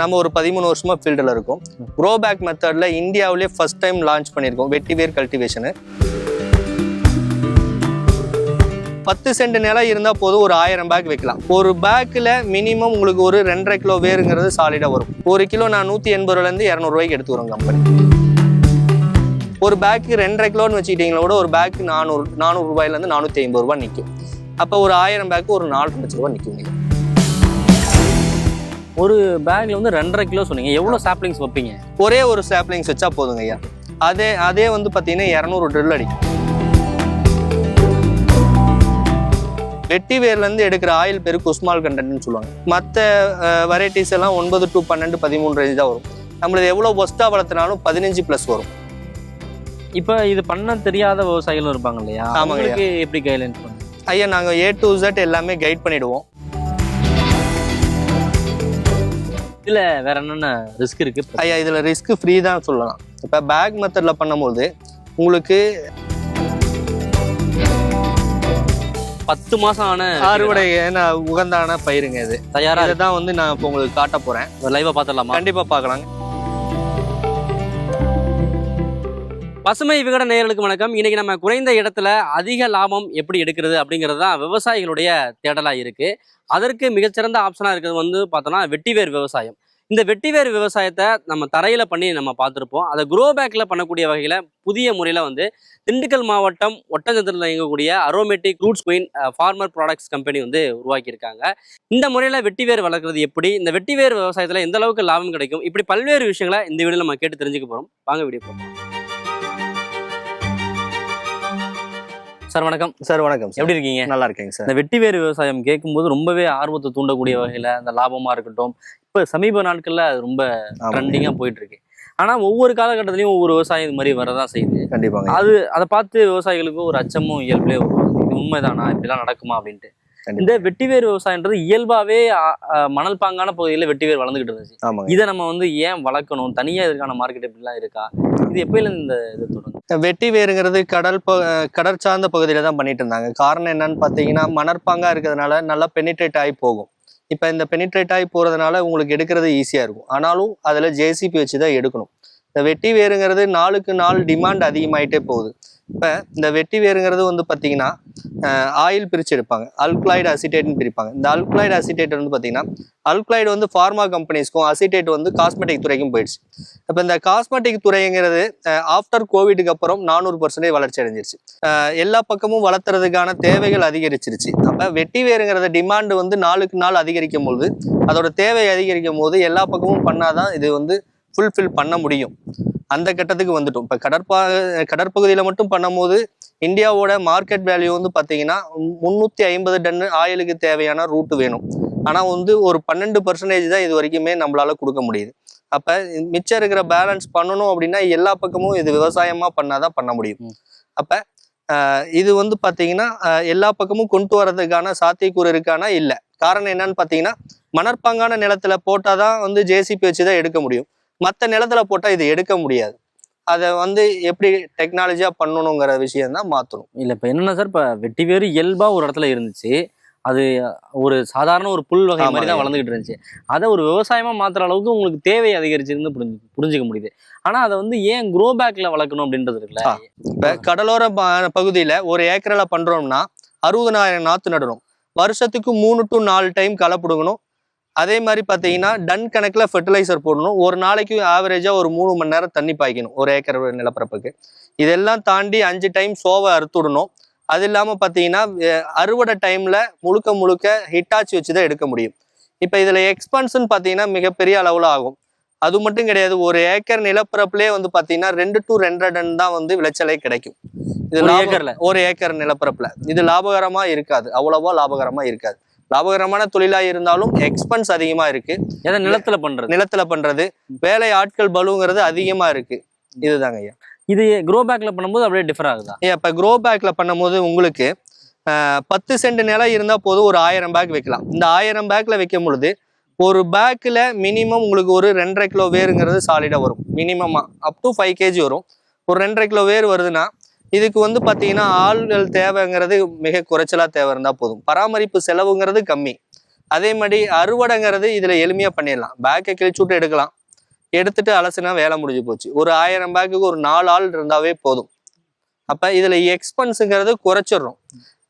நம்ம ஒரு பதிமூணு வருஷமா ஃபீல்டில் இருக்கோம். க்ரோ பேக் மெத்தடில் இந்தியாவிலே ஃபர்ஸ்ட் டைம் லான்ச் பண்ணியிருக்கோம். வெட்டிவேர் கல்டிவேஷனு பத்து சென்ட் நிலம் இருந்தால் போதும் ஒரு ஆயிரம் பேக் வைக்கலாம் ஒரு பேக்கில் மினிமம் உங்களுக்கு ஒரு ரெண்டரை கிலோ வேருங்கிறது சாலிடாக வரும். ஒரு கிலோ நான் நூற்றி எண்பது ரூபாயிலேருந்து இரநூறுவாய்க்கு எடுத்து வரும் கம்பெனி ஒரு பேக்கு ரெண்டரை கிலோன்னு வச்சுக்கிட்டீங்களா கூட ஒரு பேக்கு நானூறு நானூறு ரூபாயிலேருந்து நானூற்றி ஐம்பது ரூபா நிற்கும் அப்போ ஒரு ஆயிரம் பேக்கு ஒரு நாலு லட்ச ரூபா நிற்கும் ஒரு பேக்ல வந்து ரெண்டரை கிலோ சொன்னீங்க. எவ்வளவு சாப்ளிங்ஸ் வைப்பீங்க? ஒரே ஒரு சாப்ளிங்ஸ் வச்சா போதுங்க ஐயா. அதே அதே வந்து பார்த்தீங்கன்னா இரநூறு ட்ரில் அடிக்கும் வெட்டி வேர்லேருந்து எடுக்கிற ஆயில் பேர் குஸ்மால் கண்டென்ட்னு சொல்லுவாங்க. மற்ற வெரைட்டிஸ் எல்லாம் ஒன்பது டு பன்னெண்டு பதிமூணு ரேஞ்ச் தான் வரும். நம்மளது எவ்வளோ ஒஸ்ட்டாக வளர்த்தினாலும் பதினஞ்சு ப்ளஸ் வரும். இப்ப இது பண்ண தெரியாத விவசாயிகளும் இருப்பாங்க இல்லையா? அவங்களுக்கு எப்படி கைட்லைன்ஸ் பண்ணுங்க ஐயா நாங்கள் ஏ டு Z எல்லாமே கைட் பண்ணிடுவோம். இதுல வேற என்னென்ன ரிஸ்க் இருக்கு? ஐயா இதில் ரிஸ்க் ஃப்ரீ தான் சொல்லலாம். இப்போ பேக் மெத்தடில் பண்ணும்போது உங்களுக்கு பத்து மாசம் ஆன அறுவடை ஏன்னா உகந்தான பயிருங்க இது. தயாரா இதை தான் வந்து நான் இப்போ உங்களுக்கு காட்ட போகிறேன் லைவா பாத்திரலாமா கண்டிப்பாக பார்க்கலாங்க. பசுமை விகட நேயர்களுக்கு வணக்கம். இன்னைக்கு நம்ம குறைந்த இடத்துல அதிக லாபம் எப்படி எடுக்கிறது அப்படிங்கிறது தான் விவசாயிகளுடைய தேடலா இருக்கு. அதற்கு மிகச்சிறந்த ஆப்ஷனா இருக்கிறது வந்து பார்த்தோன்னா வெட்டிவேர் விவசாயம். இந்த வெட்டிவேர் விவசாயத்தை நம்ம தரையில பண்ணி நம்ம பார்த்துருப்போம். அதை குரோ பேக்ல பண்ணக்கூடிய வகையில புதிய முறையில வந்து திண்டுக்கல் மாவட்டம் ஒட்டஞ்சத்திரத்தில் இயங்கக்கூடிய aromatic roots queen farmer products company வந்து உருவாக்கியிருக்காங்க. இந்த முறையில வெட்டிவேர் வளர்க்குறது எப்படி? இந்த வெட்டிவேர் விவசாயத்துல எந்த அளவுக்கு லாபம் கிடைக்கும்? இப்படி பல்வேறு விஷயங்களை இந்த வீடியோ நம்ம கேட்டு தெரிஞ்சுக்க போறோம். வாங்க வீடியோ போகிறோம் சார் வணக்கம். சார் வணக்கம் எப்படி இருக்கீங்க? நல்லா இருக்கேங்க சார். இந்த வெட்டி வேறு விவசாயம் கேட்கும்போது ரொம்பவே ஆர்வத்தை தூண்டக்கூடிய வகையில அந்த லாபமா இருக்கட்டும் இப்ப சமீப நாட்கள்ல அது ரொம்ப. ட்ரெண்டிங்கா போயிட்டு இருக்கு ஆனா ஒவ்வொரு காலகட்டத்திலயும் ஒவ்வொரு விவசாயம் இது மாதிரி வரதான் செய்யுது. கண்டிப்பாங்க. அது அதை பார்த்து விவசாயிகளுக்கு ஒரு அச்சமும் இயல்புலேயே உருவாகுது. இது உண்மைதானா? இப்படிலாம் நடக்குமா? அப்படின்ட்டு. இந்த வெட்டிவேர் விவசாயன்றது இயல்பாவே மணல் பாங்கான பகுதியில் வெட்டிவேர் வளர்ந்துகிட்டு இருந்துச்சு. இதை நம்ம வந்து ஏன் வளர்க்கணும்? தனியா இதுக்கான மார்க்கெட் இப்படிலாம் இருக்கா? இது எப்பயில இந்த இது தொடங்கும் வெட்டி வேருங்கிறது கடல் ப கடற் சார்ந்த தான் பண்ணிட்டு இருந்தாங்க. காரணம் என்னன்னு பார்த்தீங்கன்னா மணற்பாங்காக இருக்கிறதுனால நல்லா பெனிட்ரேட் ஆகி போகும். இப்போ இந்த பெனிட்ரேட் ஆகி போகிறதுனால உங்களுக்கு எடுக்கிறது ஈஸியாக இருக்கும். ஆனாலும் அதில் ஜேசிபி வச்சு தான் எடுக்கணும். இந்த வெட்டி வேருங்கிறது நாளுக்கு நாள் டிமாண்ட் அதிகமாயிட்டே போகுது. இப்போ இந்த வெட்டி வேருங்கிறது வந்து பார்த்தீங்கன்னா ஆயில் பிரித்து எடுப்பாங்க அல்குலாய்டு அசிட்டேட்னு பிரிப்பாங்க. இந்த அல்குலாய்டு அசிட்டேட் வந்து பார்த்தீங்கன்னா அல்குலாய்டு வந்து ஃபார்மா கம்பெனிஸ்க்கும் அசிட்டேட் வந்து காஸ்மெட்டிக் துறைக்கும் போயிடுச்சு. இப்போ இந்த காஸ்மெட்டிக் துறைங்கிறது ஆஃப்டர் கோவிடுக்கு அப்புறம் நானூறு பர்சன்டேஜ் வளர்ச்சி அடைஞ்சிருச்சு. எல்லா பக்கமும் வளர்த்துறதுக்கான தேவைகள் அதிகரிச்சிருச்சு. அப்போ வெட்டி வேருங்கிறத டிமாண்டு வந்து நாளுக்கு நாள் அதிகரிக்கும் பொழுது அதோட தேவை அதிகரிக்கும் போது எல்லா பக்கமும் பண்ணாதான் இது வந்து ஃபுல்ஃபில் பண்ண முடியும். அந்த கட்டத்துக்கு வந்துட்டோம். இப்போ கடற்பா கடற்பகுதியில் மட்டும் பண்ணும்போது இந்தியாவோட மார்க்கெட் வேல்யூ வந்து பார்த்தீங்கன்னா முந்நூற்றி ஐம்பது டன் ஆயிலுக்கு தேவையான ரூட் வேணும். ஆனால் வந்து ஒரு பன்னெண்டு பர்சன்டேஜ் தான் இது வரைக்குமே நம்மளால கொடுக்க முடியுது. அப்போ மிச்சம் இருக்கிற பேலன்ஸ் பண்ணணும் அப்படின்னா எல்லா பக்கமும் இது விவசாயமாக பண்ணாதான் பண்ண முடியும். அப்போ இது வந்து பார்த்தீங்கன்னா எல்லா பக்கமும் கொண்டு வரதுக்கான சாத்தியக்கூறு இருக்கானா? இல்லை. காரணம் என்னன்னு பார்த்தீங்கன்னா மணற்பாங்கான நிலத்துல போட்டாதான் வந்து ஜேசிபி வச்சு தான் எடுக்க முடியும். மற்ற நிலத்துல போட்டால் இது எடுக்க முடியாது. அதை வந்து எப்படி டெக்னாலஜியாக பண்ணணுங்கிற விஷயம் தான் மாற்றணும் இல்ல இப்ப என்னன்னா சார் இப்ப வெட்டி வேறு இயல்பா ஒரு இடத்துல இருந்துச்சு. அது ஒரு சாதாரண ஒரு புல் வகை மாதிரி தான் ஆமாங்க. வளர்ந்துகிட்டு இருந்துச்சு. அதை ஒரு விவசாயமா மாத்துற அளவுக்கு உங்களுக்கு தேவை அதிகரிச்சிருந்து புரிஞ்சு புரிஞ்சுக்க முடியுது. ஆனா அதை வந்து ஏன் குரோ பேக்ல வளர்க்கணும் அப்படின்றது இருக்குல்ல. இப்போ கடலோர பகுதியில ஒரு ஏக்கரில் பண்றோம்னா அறுபதனாயிரம் நாற்று நடணும் வருஷத்துக்கு மூணு டு நாலு டைம் களை பிடுங்கணும். அதே மாதிரி பார்த்தீங்கன்னா டன் கணக்கில் ஃபெர்டிலைசர் போடணும். ஒரு நாளைக்கு ஆவரேஜாக ஒரு மூணு மணி நேரம் தண்ணி பாய்க்கணும். ஒரு ஏக்கர் நிலப்பரப்புக்கு. இதெல்லாம் தாண்டி அஞ்சு டைம் சோவை அறுத்துடணும் அது இல்லாமல் பார்த்தீங்கன்னா அறுவடை டைமில் முழுக்க முழுக்க ஹிட்டாச்சி வச்சு தான் எடுக்க முடியும். இப்போ இதில் எக்ஸ்பென்ஷன் பார்த்தீங்கன்னா மிகப்பெரிய அளவில் ஆகும். அது மட்டும் கிடையாது. ஒரு ஏக்கர் நிலப்பரப்புலேயே வந்து பார்த்தீங்கன்னா ரெண்டு டு ரெண்டரை டன் தான் வந்து விளைச்சலே கிடைக்கும். இது ஏக்கர்ல? ஒரு ஏக்கர் நிலப்பரப்புல. இது லாபகரமா இருக்காது. அவ்வளவா லாபகரமா இருக்காது. லாபகரமான தொழிலா இருந்தாலும் எக்ஸ்பென்ஸ் அதிகமா இருக்கு. எதை நிலத்துல பண்றது? நிலத்துல பண்றது. வேலை ஆட்கள் பலுங்கிறது அதிகமா இருக்கு. இதுதாங்க ஐயா. இது குரோ பேக்ல பண்ணும்போது அப்படியே டிஃபர் ஆகுதா? ஐயா இப்ப க்ரோ பேக்ல பண்ணும்போது உங்களுக்கு பத்து சென்ட் நிலம் இருந்தா போதும் ஒரு ஆயிரம் பேக் வைக்கலாம். இந்த ஆயிரம் பேக்ல வைக்கும் பொழுது ஒரு பேக்கில் மினிமம் உங்களுக்கு ஒரு ரெண்டரை கிலோ வேருங்கிறது சாலிடாக வரும். மினிமமாக அப் டு ஃபைவ் கேஜி வரும். ஒரு ரெண்டரை கிலோ வேர் வருதுன்னா இதுக்கு வந்து பார்த்தீங்கன்னா ஆள்கள் தேவைங்கிறது மிக குறைச்சலாக தேவை இருந்தால் போதும். பராமரிப்பு செலவுங்கிறது கம்மி. அதே மாதிரி அறுவடைங்கிறது இதில் எளிமையாக பண்ணிடலாம். பேக்கை கிழிச்சு விட்டு எடுக்கலாம். எடுத்துட்டு அலசுனா வேலை முடிஞ்சு போச்சு. ஒரு ஆயிரம் பேக்குக்கு ஒரு நாலு ஆள் இருந்தாவே போதும். அப்போ இதில் எக்ஸ்பென்ஸுங்கிறது குறைச்சிடுறோம்.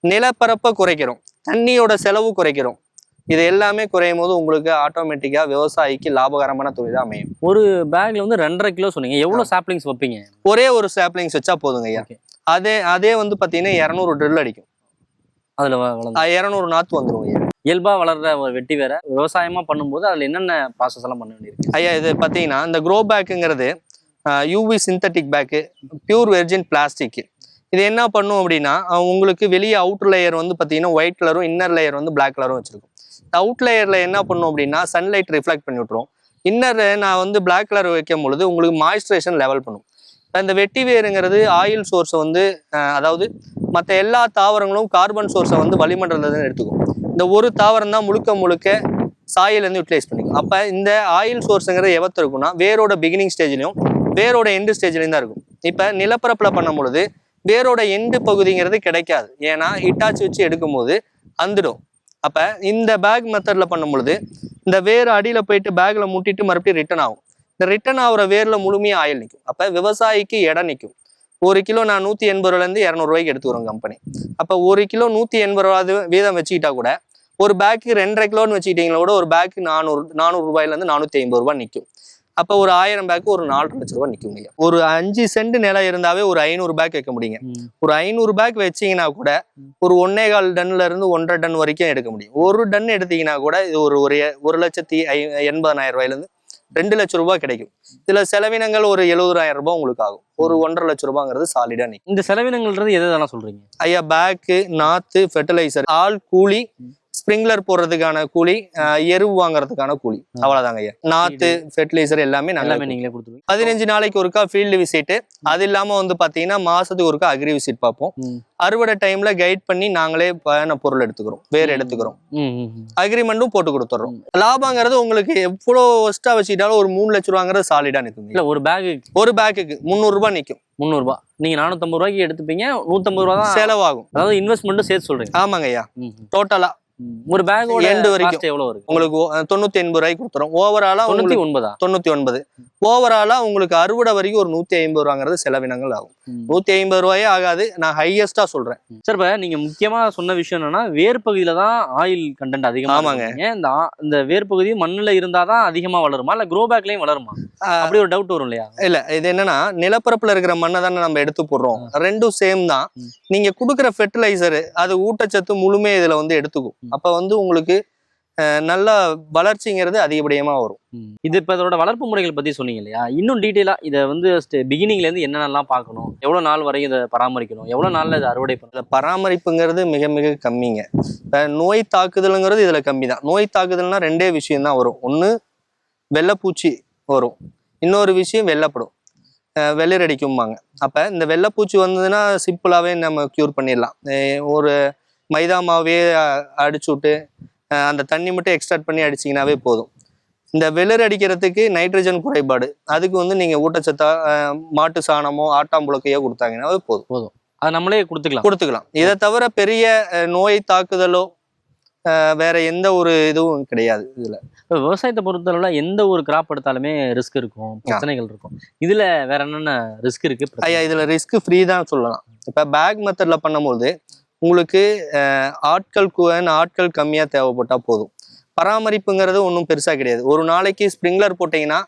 நிலப்பரப்பை குறைக்கிறோம். தண்ணியோட செலவு குறைக்கிறோம். இது எல்லாமே குறையும் போது உங்களுக்கு ஆட்டோமேட்டிக்கா விவசாயிக்கு லாபகரமான தொழிலா அமையும். ஒரு பேக்ல வந்து ரெண்டரை கிலோ சொன்னீங்க. எவ்வளவு சாப்ளிங்ஸ் வைப்பீங்க? ஒரே ஒரு சாப்ளிங்ஸ் வச்சா போதுங்க ஐயா. அதே அதே வந்து பாத்தீங்கன்னா இரநூறு ட்ரில் அடிக்கும். அதுல இரநூறு நாத்து வந்துரும் ஐயா. இயல்பா வளர்ற ஒரு வெட்டி வேற விவசாயமா பண்ணும்போது அதுல என்னென்ன ப்ராசஸ் எல்லாம் பண்ண வேண்டியிருக்கு? ஐயா இது பார்த்தீங்கன்னா இந்த grow பேக்குங்கிறது UV synthetic bag pure virgin plastic இது என்ன பண்ணும் அப்படின்னா உங்களுக்கு வெளியே அவுட்டர் லேயர் வந்து பார்த்தீங்கன்னா ஒயிட் கலரும் இன்னர் லேயர் வந்து Black கலரும் வச்சிருக்கும். அவுட் லேயரில் என்ன பண்ணும் அப்படின்னா சன்லைட் ரிஃப்ளெக்ட் பண்ணி விட்ரும் இன்னர் நான் வந்து பிளாக் கலர் வைக்கும் பொழுது உங்களுக்கு மாய்ஸ்சரைசேஷன் லெவல் பண்ணும். இப்போ இந்த வெட்டி வேருங்கிறது ஆயில் சோர்ஸை வந்து அதாவது மற்ற எல்லா தாவரங்களும் கார்பன் சோர்ஸை வந்து வளிமண்டலத்தில் எடுத்துக்கும். இந்த ஒரு தாவரம் தான் முழுக்க முழுக்க சாயிலேருந்து யூட்டிலைஸ் பண்ணிக்கும். அப்போ இந்த ஆயில் சோர்ஸுங்கிறது எவத்து இருக்கும்னா வேரோட பிகினிங் ஸ்டேஜ்லையும் வேரோட எண்டு ஸ்டேஜ்லையும் தான் இருக்கும். இப்போ நிலப்பரப்பில் பண்ணும் பொழுது வேரோட எண்டு பகுதிங்கிறது கிடைக்காது. ஏன்னா ஹிட்டாச்சி வச்சு எடுக்கும்போது அந்துடும் அப்போ இந்த பேக் மெத்தடில் பண்ணும் பொழுது இந்த வேர் அடியில் போயிட்டு பேக்கில் முட்டிட்டு மறுபடியும் ரிட்டர்ன் ஆகும். இந்த ரிட்டர்ன் ஆகிற வேரில் முழுமையாக ஆயில் நிற்கும் அப்போ விவசாயிக்கு இடம் நிற்கும் ஒரு கிலோ நான் நூற்றி எண்பது ரூபாலேருந்து இரநூறுவாய்க்கு எடுத்துக்கிறோம் கம்பெனி அப்போ ஒரு கிலோ நூற்றி எண்பது ரூபா வீதம் வச்சுக்கிட்டா கூட ஒரு பேக்கு ரெண்டரை கிலோன்னு வச்சுக்கிட்டீங்களா கூட ஒரு பேக்கு நானூறு நானூறு ரூபாயிலேருந்து நானூற்றி ஐம்பது ரூபாய் நிற்கும் அப்போ ஒரு ஆயிரம் பேக்கு ஒரு நாலரை லட்ச ரூபாய் நிற்குங்க ஒரு அஞ்சு சென்ட் நிலம் இருந்தாவே ஒரு ஐநூறு பேக் வைக்க முடியுங்க. ஒரு ஐநூறு பேக் வச்சீங்கன்னா கூட ஒரு ஒன்னே கால் டன்ல இருந்து ஒன்றரை டன் வரைக்கும் எடுக்க முடியும். ஒரு டன் எடுத்தீங்கன்னா கூட இது ஒரு ஒரு ஒரு லட்சத்தி ஐ எண்பதாயிரம் ரூபாயிலேருந்து ரெண்டு லட்சம் ரூபாய் கிடைக்கும். இதுல செலவினங்கள் ஒரு எழுபதாயிரம் ரூபாய் உங்களுக்கு ஆகும். ஒரு ஒன்றரை லட்ச ரூபாங்கிறது சாலிடா நிற்கும் இந்த செலவினங்கள்ன்றது எது எதெல்லாம் சொல்றீங்க? ஐயா பேக்கு நாத்து ஃபெர்டிலைசர் ஆள் கூலி ஸ்ப்ரிங்க்லர் போடுறதுக்கான கூலி எருவு வாங்குறதுக்கான கூலி. அவ்வளவுதாங்க ஐயா. நாத்து ஃபெர்டிலைசர் எல்லாமே நாங்க நீங்களே கொடுத்துருவீங்க. பதினஞ்சு நாளைக்கு ஒருக்கா ஃபீல்டு விசிட் அது இல்லாம வந்து பாத்தீங்கன்னா மாசத்துக்கு ஒருக்கா அக்ரி விசிட் பார்ப்போம். அறுவடை டைம்ல கைட் பண்ணி நாங்களே பயண பொருள் எடுத்துக்கிறோம். வேர் எடுத்துக்கிறோம். அக்ரிமெண்ட்டும் போட்டு கொடுத்துறோம். லாபங்கிறது உங்களுக்கு எவ்வளோ ஒஸ்டா வச்சுக்கிட்டாலும் ஒரு மூணு லட்ச ரூபாங்கிறது சாலிடா நிற்கும் இல்ல ஒரு பேக் ஒரு பேக்குக்கு முந்நூறு ரூபாய் நிற்கும் முந்நூறு ரூபாய் நீங்க நானூத்தம்பது ரூபாய்க்கு எடுத்துப்பீங்க நூத்தம்பது ரூபா தான் செலவாகும். அதாவது இன்வெஸ்ட்மெண்ட்டும் சேர்த்து சொல்றீங்க. ஆமாங்க ஐயா. டோட்டலா. ஒரு பேக்கோட End வரைக்கும். எவ்வளவு இருக்கு? உங்களுக்கு தொண்ணூத்தி எண்பது ரூபாய்க்கு கொடுத்துரும் ஓவராலா தொண்ணூத்தி ஒன்பதா? தொண்ணூத்தி ஒன்பது. ஓவராலா உங்களுக்கு அறுவடை வரைக்கும் ஒரு நூத்தி ஐம்பது ரூபாங்கிறது செலவினங்கள் ஆகும். நூத்தி ஐம்பது ரூபாயே ஆகாது. நான் ஹையஸ்டா சொல்றேன். சார் இப்ப நீங்க முக்கியமா சொன்ன விஷயம் என்னன்னா வேர் பகுதியில தான் ஆயில் கண்டென்ட் அதிகமா ஆமாங்க. இந்த இந்த வேர் பகுதி மண்ணுல இருந்தாதான் அதிகமா வளருமா? இல்ல க்ரோ பேக்லயும் வளருமா? அப்படி ஒரு டவுட் வரும் இல்லையா? இல்ல இது என்னன்னா நிலப்பரப்புல இருக்கிற மண்ணை தானே நம்ம எடுத்து போடுறோம். ரெண்டும் சேம் தான். நீங்க கொடுக்குற ஃபெர்டிலைசர் அது ஊட்டச்சத்து முழுமையா இதுல வந்து எடுத்துக்கும். அப்ப வந்து உங்களுக்கு நல்ல வளர்ச்சிங்கிறது அதிகப்படியமா வரும். இது இப்ப இதோட வளர்ப்பு முறைகள் பத்தி சொன்னீங்க இல்லையா? இன்னும் டீட்டெயிலா இதை வந்து பிகினிங்ல இருந்து என்னென்னலாம் பார்க்கணும்? எவ்வளவு நாள் வரைக்கும் இதை பராமரிக்கணும்? எவ்வளவு நாள்ல இதை அறுவடை பண்ணணும்? இதுல பராமரிப்புங்கிறது மிக மிக கம்மிங்க. நோய் தாக்குதலுங்கிறது இதுல கம்மி தான் நோய் தாக்குதல்னா ரெண்டே விஷயம் தான் வரும். ஒண்ணு வெள்ளைப்பூச்சி வரும். இன்னொரு விஷயம் வெள்ளைப்படும். வெளிரடிக்கும்பாங்க அப்ப இந்த வெள்ளைப்பூச்சி வந்ததுன்னா சிம்பிளாவே நம்ம க்யூர் பண்ணிடலாம். ஒரு மைதா மாவே அடிச்சு விட்டு அந்த தண்ணி மட்டும் எக்ஸ்ட்ராக்ட் பண்ணி அடிச்சீங்கன்னாவே போதும். இந்த வெளிர் அடிக்கிறதுக்கு நைட்ரஜன் குறைபாடு. அதுக்கு வந்து நீங்க ஊட்டச்சத்தா மாட்டு சாணமோ ஆட்டாம்புழக்கையோ கொடுத்தாங்கன்னாவே போதும். அதை நம்மளே கொடுத்துக்கலாம். கொடுத்துக்கலாம். இதை தவிர பெரிய நோய் தாக்குதலோ வேற எந்த ஒரு இதுவும் கிடையாது இதுல. விவசாயத்தை பொறுத்தளவுல எந்த ஒரு கிராப் எடுத்தாலுமே ரிஸ்க் இருக்கும். பிரச்சனைகள் இருக்கும். இதுல வேற என்னென்ன ரிஸ்க் இருக்கு? ஐயா இதுல ரிஸ்க் ஃப்ரீ தான் சொல்லலாம். இப்ப பேக் மெத்தட்ல பண்ணும்போது உங்களுக்கு ஆட்கள் குவன் ஆட்கள் கம்மியா தேவைப்பட்டா போதும். பராமரிப்புங்கிறது ஒன்றும் பெருசா கிடையாது. ஒரு நாளைக்கு ஸ்ப்ரிங்க்லர் போட்டீங்கன்னா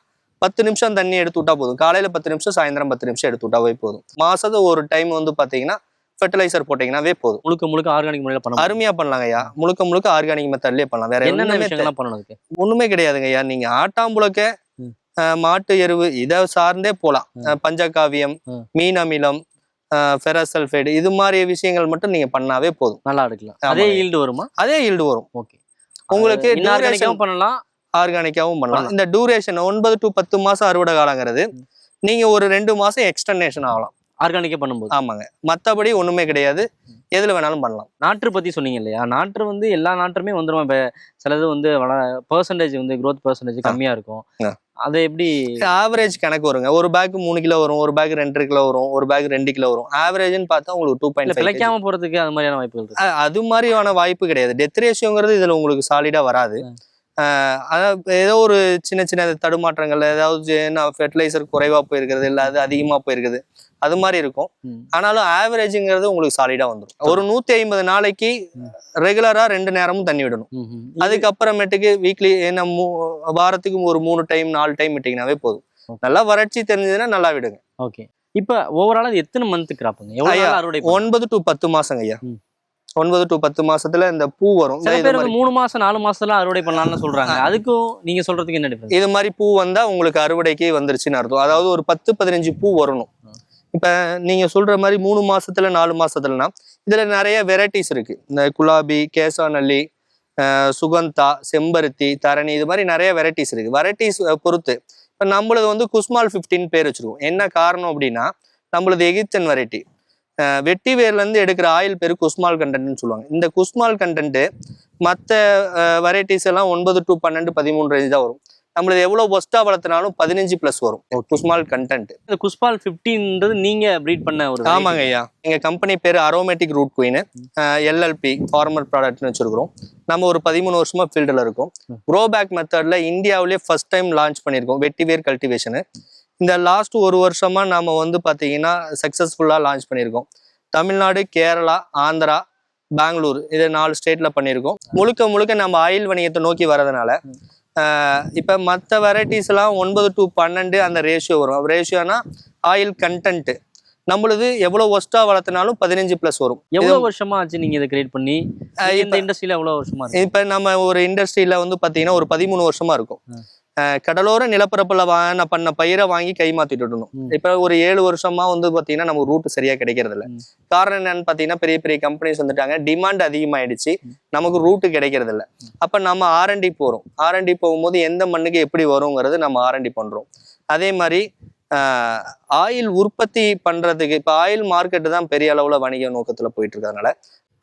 பத்து நிமிஷம் தண்ணி எடுத்து விட்டா போதும். காலையில பத்து நிமிஷம் சாயந்தரம் பத்து நிமிஷம் எடுத்து விட்டாவே போதும். மாசத்துக்கு ஒரு டைம் வந்து பாத்தீங்கன்னா ஃபெர்டிலைசர் போட்டீங்கன்னாவே போதும். முழுக்க முழுக்க ஆர்கானிக் முறையில பண்ண அருமையா பண்ணலாங்க ஐயா. முழுக்க முழுக்க ஆர்கானிக் மெத்தட்லயே பண்ணலாம். வேற என்னென்ன விஷயங்கள்லாம் பண்ணணுக்கு ஒண்ணுமே கிடையாதுங்க ஐயா. நீங்க ஆட்டாம்புழக்க மாட்டு எருவு இதை சார்ந்தே போலாம். ம். அஹ், பஞ்சகாவியம். மீன் அமிலம் ஃபெரசல்ஃபைடு இது மாதிரி விஷயங்கள் மட்டும் நீங்க பண்ணாவே போதும். நல்லா எடுக்கலாம். அதே ஈல்டு வருமா? அதே ஈல்டு வரும். ஓகே. உங்களுக்கு இன்ஆர்கானிக்காவும் பண்ணலாம். ஆர்கானிக்காவும் பண்ணலாம். இந்த டூரேஷன் ஒன்பது டு பத்து மாசம் அறுவடை காலங்கிறது நீங்க ஒரு ரெண்டு மாசம் எக்ஸ்டர்னேஷன் ஆகலாம். ஆர்கானிக்கே பண்ணும்போது. ஆமாங்க. மத்தபடி ஒண்ணுமே கிடையாது. எதுல வேணாலும் பண்ணலாம். நாற்று பத்தி சொன்னீங்க இல்லையா? நாற்று வந்து எல்லா நாற்றுமே வந்துரும். இப்ப சிலது வந்து வள பெர்சன்டேஜ் வந்து growth பெர்சன்டேஜ் கம்மியா இருக்கும். அதை எப்படி ஆவரேஜ் கணக்கு வருங்க. ஒரு பேக் மூணு கிலோ வரும் ஒரு பேக் ரெண்டரை கிலோ வரும் ஒரு பேக் ரெண்டு கிலோ வரும். ஆவரேஜ்னு பார்த்தா உங்களுக்கு டூ பாயிண்ட் பிழைக்காம போறதுக்கு அது மாதிரியான வாய்ப்புகள் இருக்கு. அது மாதிரியான வாய்ப்பு கிடையாது. டெத் ரேஷியோங்கிறது இதுல உங்களுக்கு சாலிடா வராது. ஆஹ் அதாவது ஏதோ ஒரு சின்ன சின்ன தடுமாற்றங்கள் ஏதாவது ஃபெர்டிலைசர் குறைவா போயிருக்கிறது இல்ல அது அதிகமா போயிருக்குது. அது மாதிரி இருக்கும். ஆனாலும் ஆவரேஜுங்கிறது உங்களுக்கு சாலிடா வந்துடும் ஒரு நூத்தி ஐம்பது நாளைக்கு ரெகுலரா ரெண்டு நேரமும் தண்ணி விடணும். அதுக்கப்புறமேட்டுக்கு வீக்லி என்ன வாரத்துக்கு ஒரு மூணு டைம் நாலு டைம் விட்டீங்கன்னாவே போதும். நல்லா வறட்சி தெரிஞ்சதுன்னா நல்லா விடுங்க. ஓகே. இப்ப ஓவரால் எத்தனை மந்த் கிராப்புங்க? ஒன்பது டு பத்து மாசங்க ஐயா. ஒன்பது டு பத்து மாசத்துல இந்த பூ வரும். சில பேர் மூணு மாசம் நாலு மாசத்துல அறுவடை பண்ணலாம்னு சொல்றாங்க. அதுக்கும் நீங்க சொல்றதுக்கு என்ன இது மாதிரி பூ வந்தா உங்களுக்கு அறுவடைக்கு வந்துருச்சுன்னு அர்த்தம். அதாவது ஒரு பத்து பதினஞ்சு பூ வரணும். இப்போ நீங்கள் சொல்கிற மாதிரி மூணு மாதத்துல நாலு மாதத்துலனா இதில் நிறைய வெரைட்டிஸ் இருக்குது இந்த குலாபி கேசாநல்லி சுகந்தா செம்பருத்தி தரணி இது மாதிரி நிறைய வெரைட்டிஸ் இருக்குது வெரைட்டிஸ் பொறுத்து. இப்போ நம்மளது வந்து குஸ்மால் 15 பேர் வச்சுருக்கோம். என்ன காரணம் அப்படின்னா நம்மளது எகிப்தன் வெரைட்டி வெட்டி வேர்லேருந்து எடுக்கிற ஆயில் பேர் குஸ்மால் கண்டென்ட்னு சொல்லுவாங்க. இந்த குஸ்மால் கண்டென்ட்டு மற்ற வெரைட்டிஸ் எல்லாம் ஒன்பது டு பன்னெண்டு பதிமூணு ரேஞ்ச் தான் வரும். நம்மளது எவ்வளவு ஒஸ்டா வளர்த்தினாலும் பதினஞ்சு பிளஸ் வரும். குஸ்மால் கண்டென்ட் இந்த குஸ்பால் 15ன்றது நீங்க ப்ரீட் பண்ண ஒரு. ஆமாங்க ஐயா. எங்க கம்பெனி பேர் aromatic root queen LLP farmer ப்ராடக்ட்னு வச்சிருக்கிறோம். நம்ம ஒரு பதிமூணு வருஷமா ஃபீல்டில் இருக்கோம். க்ரோ பேக் மெத்தட்ல இந்தியாவிலேயே ஃபர்ஸ்ட் டைம் லான்ச் பண்ணியிருக்கோம். வெட்டிவேர் கல்டிவேஷனு இந்த லாஸ்ட் ஒரு வருஷமா நாம வந்து பாத்தீங்கன்னா சக்சஸ்ஃபுல்லா லான்ச் பண்ணியிருக்கோம். தமிழ்நாடு கேரளா ஆந்திரா பெங்களூர் இது நாலு ஸ்டேட்ல பண்ணியிருக்கோம். முழுக்க முழுக்க நம்ம ஆயில் வணிகத்தை நோக்கி வரதுனால இப்ப மற்ற வெரைட்டிஸ் எல்லாம் ஒன்பது டு பன்னெண்டு அந்த ரேஷியோ வரும். ரேஷியோனா ஆயில் கண்டென்ட் நம்மளுது எவ்வளவு ஒஸ்டா வளர்த்தினாலும் பதினஞ்சு பிளஸ் வரும். எவ்வளவு வருஷமா ஆச்சு நீங்க இதை கிரியேட் பண்ணி? இந்த இண்டஸ்ட்ரியில எவ்வளவு வருஷமா இப்ப நம்ம ஒரு இண்டஸ்ட்ரியில வந்து பாத்தீங்கன்னா ஒரு பதிமூணு வருஷமா இருக்கும். கடலோர நிலப்பரப்புல வா- பண்ண பயிரை வாங்கி கை மாத்திட்டு விடணும். இப்ப ஒரு ஏழு வருஷமா வந்து பாத்தீங்கன்னா நம்ம ரூட் சரியா கிடைக்கிறது இல்ல. காரணம் என்னன்னு பாத்தீங்கன்னா பெரிய பெரிய கம்பெனிஸ் வந்துட்டாங்க. டிமாண்ட் அதிகமாயிடுச்சு. நமக்கு ரூட் கிடைக்கிறது இல்ல. அப்ப நம்ம ஆர்என்டி போறோம். ஆர்என்டி போகும்போது எந்த மண்ணுக்கு எப்படி வருங்கிறது நம்ம ஆர்என்டி பண்றோம். அதே மாதிரி ஆயில் உற்பத்தி பண்றதுக்கு இப்ப ஆயில் மார்க்கெட் தான் பெரிய அளவுல வணிக நோக்கத்துல போயிட்டு இருக்கறதுனால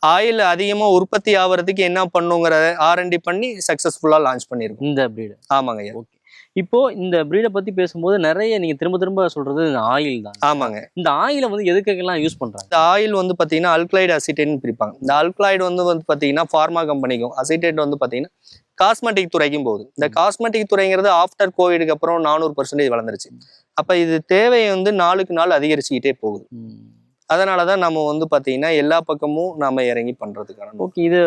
ஆயில் அதிகமா உற்பத்தி ஆவறதுக்கு என்ன பண்ணுங்கிற ஆர்என்டி பண்ணி சக்சஸ்ஃபுல்லா லான்ச் பண்ணிருக்கோம். இந்த breed. ஆமாங்க ஐயா. ஓகே இப்போ இந்த பிரீடை பத்தி பேசும்போது நிறைய நீங்க திரும்ப திரும்ப சொல்றது இந்த ஆயில் தான். ஆமாங்க. இந்த ஆயிலை வந்து எதுக்கெல்லாம் யூஸ் பண்றாங்க? இந்த ஆயில் வந்து பாத்தீங்கன்னா அல்க்ளைடு அசிட்டேட்னு பிரிப்பாங்க. இந்த அல்க்ளைடு வந்து வந்து பாத்தீங்கன்னா ஃபார்மா கம்பெனிக்கும் அசிட்டேட் வந்து பாத்தீங்கன்னா காஸ்மெட்டிக் துறைக்கும் போகுது. இந்த காஸ்மெட்டிக் துறைங்கிறது ஆஃப்டர் கோவிடுக்கு அப்புறம் நானூறு பர்சன்டேஜ் வளர்ந்துருச்சு. அப்ப இது தேவை வந்து நாளுக்கு நாள் அதிகரிச்சுக்கிட்டே போகுது. அதனாலதான் நம்ம வந்து பாத்தீங்கன்னா எல்லா பக்கமும் நாம இறங்கி பண்றதுக்கான நோக்கம். ஓகே இது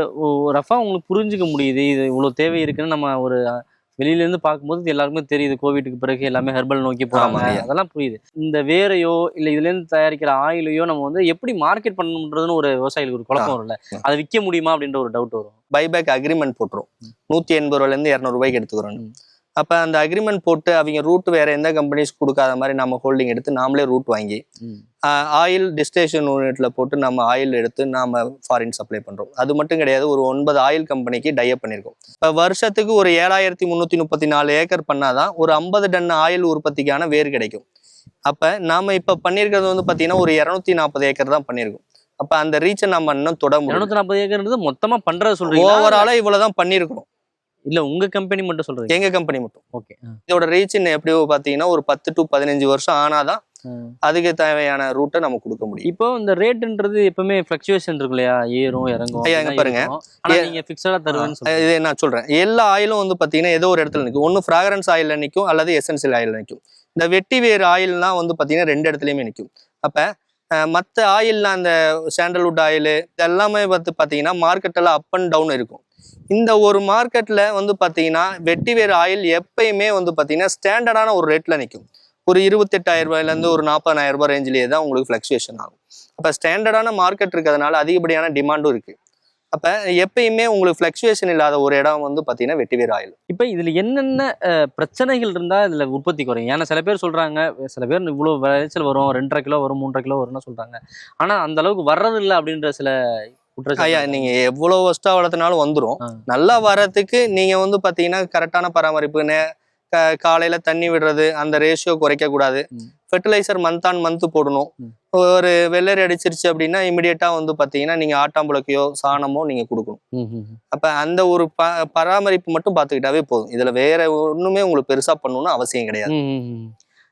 ரஃபா உங்களுக்கு புரிஞ்சுக்க முடியுது. இது இவ்வளவு தேவை இருக்குன்னு நம்ம ஒரு அஹ், வெளியில இருந்து பார்க்கும்போது இது எல்லாருக்குமே தெரியுது. கோவிட்டுக்கு பிறகு எல்லாமே ஹெர்பல் நோக்கி போறாங்க. ஆமாங்க. அதெல்லாம் புரியுது. இந்த வேரையோ இல்ல இதுல இருந்து தயாரிக்கிற ஆயிலையோ நம்ம வந்து எப்படி மார்க்கெட் பண்ணணுன்றதுன்னு ஒரு விவசாயிகளுக்கு ஒரு குழப்பம் வரும்ல. அதை விற்க முடியுமா அப்படின்ற ஒரு டவுட் வரும். பைபேக் அக்ரிமெண்ட் போட்டுரும். நூத்தி எண்பது ரூபாயில இருந்து இரநூறு ரூபாய்க்கு எடுத்துக்கிறோம். அப்ப அந்த அக்ரிமெண்ட் போட்டு அவங்க ரூட் வேற எந்த கம்பெனிஸ் கொடுக்காத மாதிரி நம்ம ஹோல்டிங் எடுத்து நாமளே ரூட் வாங்கி ஆயில் டிஸ்டேஷன் யூனிட்ல போட்டு நம்ம ஆயில் எடுத்து நாம ஃபாரின் சப்ளை பண்றோம். அது மட்டும் கிடையாது ஒரு ஒன்பது ஆயில் கம்பெனிக்கு டைப் பண்ணியிருக்கோம் இப்போ வருஷத்துக்கு ஒரு ஏழாயிரத்தி முந்நூற்றி முப்பத்தி நாலு ஏக்கர் பண்ணாதான் ஒரு ஐம்பது டன் ஆயில் உற்பத்திக்கான வேர் கிடைக்கும். அப்ப நாம இப்ப பண்ணியிருக்கிறது வந்து பாத்தீங்கன்னா ஒரு இரநூத்தி நாற்பது ஏக்கர் தான் பண்ணியிருக்கோம் அப்ப அந்த ரீச்சை நம்ம இன்னும் தொட முடியும் இருநூத்தி நாற்பது ஏக்கர்ன்றது மொத்தமா பண்றத சொல்றீங்களா? ஓவராலா இவ்வளவுதான் பண்ணியிருக்கிறோம் இல்ல உங்க கம்பெனி மட்டும் சொல்றீங்க எங்க கம்பெனி மட்டும். ஓகே இதோட ரீச் எப்படியோ பாத்தீங்கன்னா ஒரு பத்து டு பதினஞ்சு வருஷம் ஆனாதான் அதுக்கு தேவையான ரூட்டை நம்ம கொடுக்க முடியும். இப்போ இந்த ரேட்ன்றது எப்பவுமே ஃபிளக்சுவேஷன் இருக்கு இல்லையா? ஏறும் இறங்கும் அப்படிதான் பாருங்க. நீங்க ஃபிக்ஸடா தருவேன்னு இது நான் சொல்றேன். எல்லா ஆயிலும் வந்து பாத்தீங்கன்னா ஏதோ ஒரு இடத்துல நிற்கும் ஒன்னு ஃப்ராக்ரன்ஸ் ஆயில்ல நிற்கும் அல்லது எசென்சியல் ஆயில்ல நிற்கும் இந்த வெட்டி வேர் ஆயில்னா வந்து பாத்தீங்கன்னா ரெண்டு இடத்துலயுமே நிற்கும் அப்ப மத்த ஆயில்லாம் அந்த சாண்டல்வுட் ஆயில் இதெல்லாமே வந்து பாத்தீங்கன்னா மார்க்கெட்டில் அப் அண்ட் டவுன் இருக்கும். இந்த ஒரு மார்க்கெட்ல வந்து பாத்தீங்கன்னா வெட்டிவேர் ஆயில் எப்பயுமே வந்து பாத்தீங்கன்னா ஸ்டாண்டர்டான ஒரு ரேட்ல நிற்கும் ஒரு இருபத்தெட்டாயிரம் ரூபாயில இருந்து ஒரு நாற்பதாயிரம் ரூபாய் ரேஞ்சிலேயே தான் உங்களுக்கு ஃபிளக்சுவேஷன் ஆகும். அப்ப ஸ்டாண்டர்டான மார்க்கெட் இருக்கிறதுனால அதிகப்படியான டிமாண்டும் இருக்கு. அப்ப எப்பயுமே உங்களுக்கு ஃபிளக்சுவேஷன் இல்லாத ஒரு இடம் வந்து பாத்தீங்கன்னா வெட்டிவேர் ஆயில் இப்போ இதுல என்னென்ன பிரச்சனைகள் இருந்தா இதுல உற்பத்தி குறையும்? ஏன்னா சில பேர் சொல்றாங்க சில பேர் இவ்வளவு விளைச்சல் வரும் ரெண்டரை கிலோ வரும் மூன்றரை கிலோ வரும்னு சொல்றாங்க. ஆனா அந்த அளவுக்கு வர்றதில்லை அப்படின்ற சில ஐயா நீங்க எவ்வளவு ஒஸ்டா வளர்த்தினாலும் வந்துரும் ஆ. நல்லா வர்றதுக்கு நீங்க வந்து பாத்தீங்கன்னா கரெக்டான பராமரிப்பு காலையில தண்ணி விடுறது அந்த ரேஷியோ குறைக்க கூடாது. ஃபெர்டிலைசர் மந்த் ஆன் மந்த் போடணும். ஒரு வெள்ளரி அடிச்சிருச்சு அப்படின்னா இமிடியேட்டா வந்து பாத்தீங்கன்னா நீங்க ஆட்டாம்புழக்கையோ சாணமோ நீங்க கொடுக்கணும். அப்ப அந்த ஒரு ப பராமரிப்பு மட்டும் பார்த்துக்கிட்டாவே போதும் இதுல வேற ஒண்ணுமே உங்களுக்கு பெருசா பண்ணணும்னு அவசியம் கிடையாது.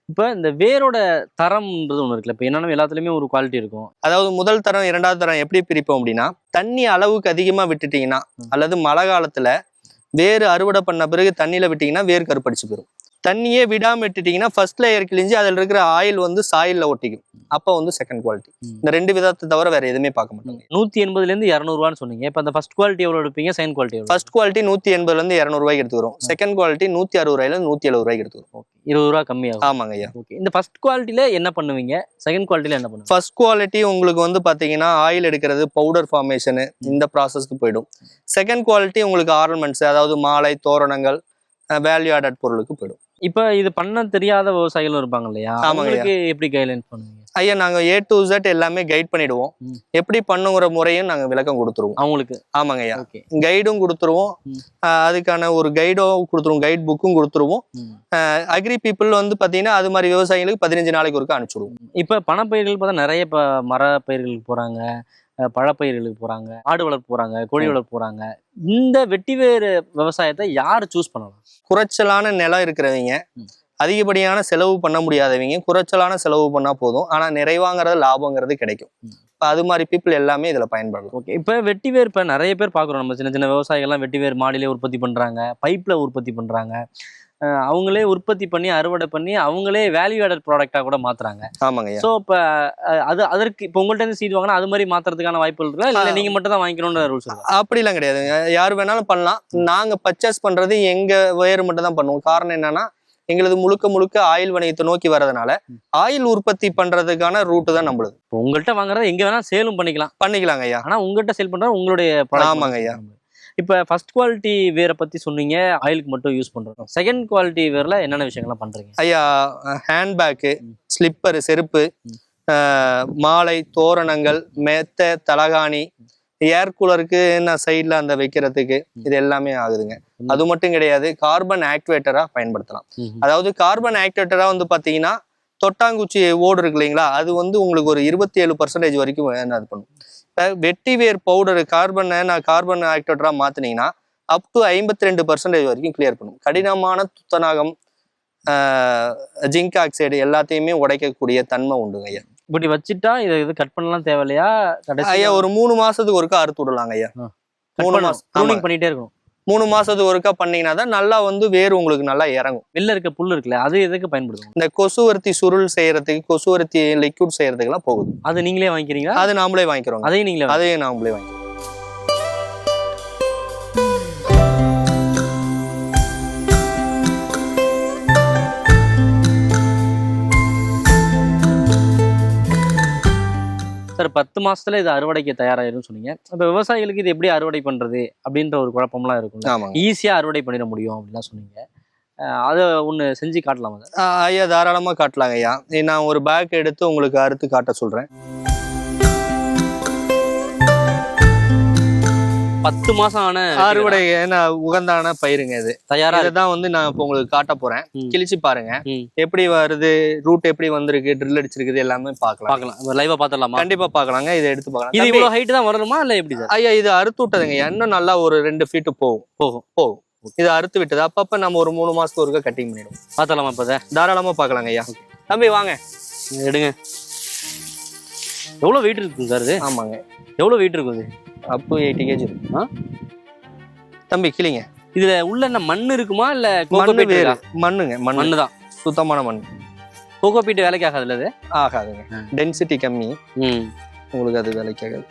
இப்ப இந்த வேரோட தரம்ன்றது ஒண்ணு இருக்குல்ல. இப்ப என்னன்னா எல்லாத்துலயுமே ஒரு குவாலிட்டி இருக்கும். அதாவது முதல் தரம் இரண்டாவது தரம் எப்படி பிரிப்போம் அப்படின்னா தண்ணி அளவுக்கு அதிகமா விட்டுட்டீங்கன்னா. அல்லது மழை காலத்துல வேர் அறுவடை பண்ண பிறகு தண்ணியில விட்டீங்கன்னா வேர் கருப்படிச்சு போயிடும் தண்ணியே விடாம விட்டுட்டீங்கன்னா ஃபர்ஸ்ட் லேயர் கிழிஞ்சு அதுல இருக்கிற ஆயில் வந்து சாயில்ல ஒட்டிக்கும். அப்போ வந்து செகண்ட் குவாலிட்டி. இந்த ரெண்டு விதத்தை தவிர வேற எதுவுமே பார்க்க மாட்டாங்க நூத்தி எண்பதுல இருந்து இரநூறுவான்னு சொன்னீங்க. இப்ப அந்த ஃபர்ஸ்ட் குவாலிட்டி எவ்வளவு எடுப்பீங்க? செகண்ட் குவாலிட்டி ஃபர்ஸ்ட் குவாலிட்டி நூத்தி எண்பதுல இருந்து இரநூறு ரூபாய்க்கு எடுத்துக்கிறோம் செகண்ட் குவாலிட்டி நூத்தி அறுபது ரூபாயில இருந்து நூத்தி எழுபது ரூபாய்க்கு எடுத்துக்கிறோம் இருபது ரூபா கம்மியாகும். ஆமாங்க ஐயா. ஓகே. இந்த ஃபர்ஸ்ட் குவாலிட்டில என்ன பண்ணுவீங்க? செகண்ட் குவாலிட்டில என்ன பண்ணுவீங்க? ஃபர்ஸ்ட் குவாலிட்டி உங்களுக்கு வந்து பாத்தீங்கன்னா ஆயில் எடுக்கிறது பவுடர் ஃபார்மேஷனு இந்த ப்ராசஸ்க்கு போயிடும். செகண்ட் குவாலிட்டி உங்களுக்கு ஆர்னமெண்ட்ஸ் அதாவது மாலை தோரணங்கள் வேல்யூ ஆடட் பொருளுக்கு போயிடும். இப்ப இது பண்ண தெரியாத விவசாயிகளும் இருப்பாங்க இல்லையா? அவங்களுக்கு எப்படி கைட்லைன் பண்ணுவீங்க? ஐயா நாங்க ஏ டு Z எல்லாமே கைட் பண்ணிடுவோம். எப்படி பண்ணுங்கிற முறையும் நாங்க விளக்கம் கொடுத்துருவோம். அவங்களுக்கு? ஆமாங்க ஐயா. கைடும் கொடுத்துருவோம். அதுக்கான ஒரு கைடும் கொடுத்துருவோம். கைட் புக்கும் கொடுத்துருவோம். அக்ரி பீப்புள் வந்து பாத்தீங்கன்னா அது மாதிரி விவசாயிகளுக்கு பதினஞ்சு நாளைக்கு ஒருக்கா அனுப்பிச்சுடுவோம். இப்ப பணப்பயிர்கள் பார்த்தா நிறைய இப்ப மர பயிர்களுக்கு போறாங்க. அஹ் பழப்பயிர்களுக்கு போறாங்க. ஆடு வளர்ப்பு போறாங்க. கோழி. வளர்ப்பு போறாங்க. இந்த வெட்டிவேறு விவசாயத்தை யார் சூஸ் பண்ணலாம்? குறைச்சலான நிலம் இருக்கிறவங்க. அதிகப்படியான செலவு பண்ண முடியாதவங்க குறைச்சலான செலவு பண்ணா போதும். ஆனா நிறைவாங்கிறது லாபங்கிறது கிடைக்கும். இப்ப அது மாதிரி பீப்புள் எல்லாமே இதுல பயன்படலாம். ஓகே இப்போ வெட்டிவேர் இப்போ நிறைய பேர் பார்க்குறோம். நம்ம சின்ன சின்ன விவசாயிகள்லாம் வெட்டிவேர் மாடியிலே உற்பத்தி பண்ணுறாங்க பைப்பில் உற்பத்தி பண்ணுறாங்க அவங்களே உற்பத்தி பண்ணி அறுவடை பண்ணி அவங்களே வேல்யூ ஆடட் ப்ராடக்டாக கூட மாத்துறாங்க. ஆமாங்க ஸோ இப்போ அது அதற்கு இப்போ உங்கள்ட்ட இருந்து சீட் வாங்கினா அது மாதிரி மாத்துறதுக்கான வாய்ப்புகள் இருக்கா இல்லை. நீங்கள் மட்டும் தான் வாங்கிக்கணும்னு ரூல்ஸ் அப்படிலாம் கிடையாது யார் வேணாலும் பண்ணலாம். நாங்க பர்ச்சேஸ் பண்றது எங்க வேறு மட்டும் தான் பண்ணுவோம். காரணம் என்னன்னா எங்களது முழுக்க முழுக்க ஆயில் வணிகத்தை நோக்கி வர்றதுனால ஆயில் உற்பத்தி பண்றதுக்கான ரூட்டு தான் நம்மளுது. இப்போ உங்கள்கிட்ட வாங்குறத எங்கே வேணால் சேலும் பண்ணிக்கலாம். பண்ணிக்கலாங்க ஐயா. ஆனால் உங்கள்கிட்ட சேல் பண்ணுறது உங்களுடைய ஆமாங்க ஐயா. இப்போ ஃபர்ஸ்ட் குவாலிட்டி வேரை பற்றி சொன்னீங்க ஆயிலுக்கு மட்டும் யூஸ் பண்ணுறோம் செகண்ட் குவாலிட்டி வேரில் என்னென்ன விஷயங்கள்லாம் பண்ணுறீங்க ஐயா ஹேண்ட்பேக்கு. ஸ்லிப்பர் செருப்பு மாலை தோரணங்கள் மெத்த தலகாணி ஏர் கூலருக்கு நான் சைடில் அந்த வைக்கிறதுக்கு இது எல்லாமே ஆகுதுங்க. அது மட்டும் கிடையாது கார்பன் ஆக்டிவேட்டரா பயன்படுத்தலாம். அதாவது கார்பன் ஆக்டிவேட்டரா வந்து பாத்தீங்கன்னா தொட்டாங்குச்சி ஓடு இருக்கு இல்லைங்களா அது வந்து உங்களுக்கு ஒரு இருபத்தி ஏழு பர்சன்டேஜ் வரைக்கும் வேணும் அது பண்ணும். இப்போ வெட்டி வேர் பவுடர் கார்பனை நான் கார்பன் ஆக்டிவேட்டரா மாத்தினீங்கன்னா அப் டு ஐம்பத்தி ரெண்டு பர்சன்டேஜ் வரைக்கும் கிளியர் பண்ணும். கடினமான துத்தநாகம் ஜிங்க் ஆக்சைடு எல்லாத்தையுமே உடைக்கக்கூடிய தன்மை உண்டுங்க ஐயா. இப்படி வச்சுட்டா இதை இது கட் பண்ணலாம் தேவையில்லையா? ஐயா ஒரு மூணு மாசத்துக்கு ஒருக்கா அறுத்து விடலாங்க ஐயா. மூணு மாசம். பண்ணிட்டே இருக்கணும். மூணு மாசத்துக்கு ஒருக்கா பண்ணீங்கன்னா தான் நல்லா வந்து வேர் உங்களுக்கு நல்லா இறங்கும். வெளில இருக்க புல் இருக்குல்ல அது எதுக்கு பயன்படுத்தும் இந்த கொசுவர்த்தி சுருள் செய்யறதுக்கு கொசுவர்த்தி லிக்விட் செய்யறதுக்குலாம் போகுது. அது நீங்களே வாங்கிக்கிறீங்களா? அது நாமளே வாங்கிக்கிறோங்க. அதையும் நீங்களே அதையும் நாமளே வாங்கிக்கிறோம். சார் பத்து மாசத்துல இது அறுவடைக்கு தயாராயிரும் சொன்னீங்க. இப்ப விவசாயிகளுக்கு இது எப்படி அறுவடை பண்றது அப்படின்ற ஒரு குழப்பம்லாம் இருக்கும் ஈஸியா அறுவடை பண்ணிட முடியும் அப்படின்லாம் சொன்னீங்க. அதை ஒண்ணு செஞ்சு காட்டலாமா? ஐயா தாராளமா காட்டலாங்க ஐயா நான் ஒரு பேக் எடுத்து உங்களுக்கு அறுத்து காட்ட சொல்றேன். பத்து மாசம் ஆன அறுவடை உகந்தான பயிருங்க இது. தயாரா. இதுதான் வந்து நான் இப்போ உங்களுக்கு காட்ட போறேன். கிழிச்சு பாருங்க. எப்படி வருது ரூட் எப்படி வந்திருக்கு ட்ரில் அடிச்சிருக்குது எல்லாமே பார்க்கலாம். பார்க்கலாம். லைவா பாத்திரலாமா கண்டிப்பா பார்க்கலாங்க. இதை எடுத்து பார்க்கலாம். இது இவ்வளவு ஹைட் தான் வரணுமா இல்ல எப்படி ஐயா இது அறுத்து விட்டதுங்க. இன்னும் நல்லா ஒரு ரெண்டு ஃபீட் போகும். போகும். போகும். இது அறுத்து விட்டது. அப்பப்ப நம்ம ஒரு மூணு மாசத்துக்கு ஒருக்கா கட்டிங் பண்ணிடுவோம். பாத்திரலாமா இப்ப? தாராளமா பார்க்கலாங்க ஐயா. தம்பி வாங்க. எடுங்க. எவ்வளவு வெயிட் இருக்குங்க சார் இது? ஆமாங்க. எவ்வளவு வெயிட் இருக்கும் இது? அப் டு எயிட்டி கேஜி ஆ? தம்பி கிளிங்க இதுல உள்ள என்ன மண் இருக்குமா இல்ல மண்ணு கோகோபீட்? மண்ணுங்க மண்ணு. தான் சுத்தமான மண் கோகோபீட் வேலைக்கு ஆகாதுல்ல இது ஆகாதுங்க. டென்சிட்டி கம்மி. உங்களுக்கு அது வேலைக்கு ஆகாது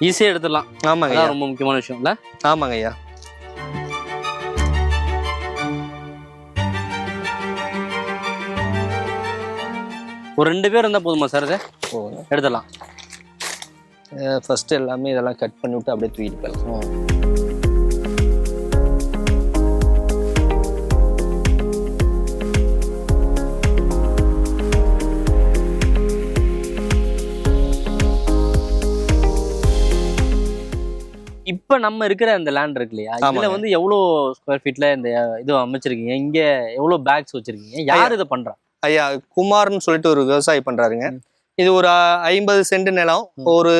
ஈஸியா எடுத்துடலாம். ஆமாங்க ரொம்ப முக்கியமான விஷயம் இல்ல? ஆமாங்க ஐயா. ஒரு ரெண்டு பேர் இருந்தா போதுமா சார் இது எடுத்துடலாம். ஃபர்ஸ்ட் எல்லாமே இதெல்லாம் கட் பண்ணி விட்டு அப்படியே தூக்கிட்டு போயிடலாம். இப்ப நம்ம இருக்கிற அந்த லேண்ட் இருக்கு இல்லையா? இதுல. வந்து எவ்வளவு ஸ்கொயர் ஃபீட்ல இந்த இது அமைச்சிருக்கீங்க? இங்க எவ்வளவு பேக்ஸ் வச்சிருக்கீங்க? யார் இதை பண்றா? ஐயா குமார்னு சொல்லிட்டு ஒரு விவசாயி பண்றாருங்க. இது ஒரு ஐம்பது சென்ட் நிலம். ஒரு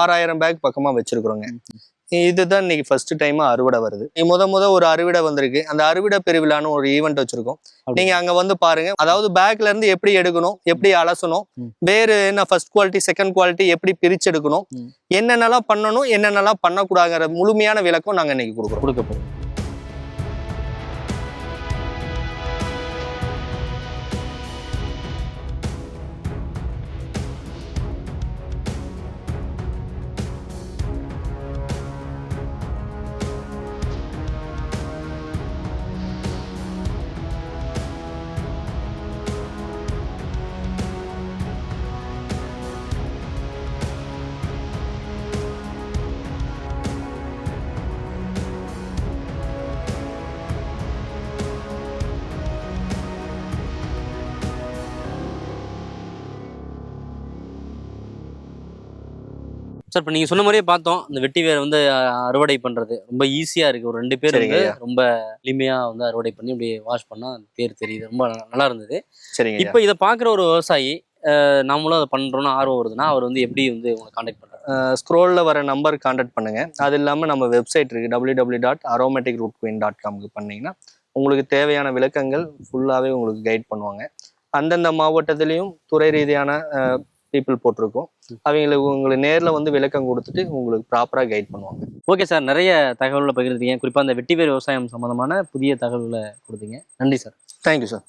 ஆறாயிரம் பேக் பக்கமா வச்சிருக்கிறோங்க. இதுதான் இன்னைக்கு ஃபர்ஸ்ட் டைமா அறுவடை வருது. முத முத ஒரு அறுவடை வந்திருக்கு. அந்த அறுவடை பெருவிழான்னு ஒரு ஈவெண்ட் வச்சிருக்கோம். நீங்க அங்க வந்து பாருங்க. அதாவது பேக்ல இருந்து எப்படி எடுக்கணும் எப்படி அலசணும். வேறு என்ன ஃபர்ஸ்ட் குவாலிட்டி செகண்ட் குவாலிட்டி எப்படி பிரிச்சு எடுக்கணும். என்னென்னலாம் பண்ணணும் என்னென்னலாம் பண்ணக்கூடாதுங்கிற முழுமையான விளக்கம் நாங்க இன்னைக்கு கொடுக்குறோம். கொடுக்க போறோம் சார் இப்போ நீங்க சொன்ன மாதிரியே பார்த்தோம். இந்த வெட்டி வேர் வந்து அறுவடை பண்றது. ரொம்ப ஈஸியா இருக்கு. ஒரு ரெண்டு பேர் வந்து. ரொம்ப எளிமையா வந்து அறுவடை பண்ணி அப்படியே வாஷ் பண்ணா பேர் தெரியுது. ரொம்ப நல்லா இருந்தது. சரிங்க. இப்போ இதை பாக்குற ஒரு விவசாயி நம்மளும் அதை பண்றோம்னு ஆர்வம் வருதுன்னா அவர் வந்து எப்படி வந்து உங்களை காண்டாக்ட் பண்றாரு? ஸ்க்ரோலில் வர நம்பர் காண்டாக்ட் பண்ணுங்க. அது இல்லாமல் நம்ம வெப்சைட் இருக்கு. W W dot aromatic root queen dot காம்க்கு பண்ணீங்கன்னா உங்களுக்கு தேவையான விளக்கங்கள் ஃபுல்லாகவே உங்களுக்கு கைட் பண்ணுவாங்க. அந்தந்த மாவட்டத்திலையும் துறை ரீதியான பீப்புள் போட்டிருக்கோம். அவங்களுக்கு உங்களுக்கு நேரில் வந்து விளக்கம் கொடுத்துட்டு உங்களுக்கு ப்ராப்பராக கைட் பண்ணுவாங்க. ஓகே சார் நிறைய தகவல்களை பகிர்ந்தீங்க. குறிப்பா அந்த வெட்டி வேர் விவசாயம் சம்பந்தமான புதிய தகவல்களை கொடுத்தீங்க. நன்றி சார் தேங்க்யூ சார்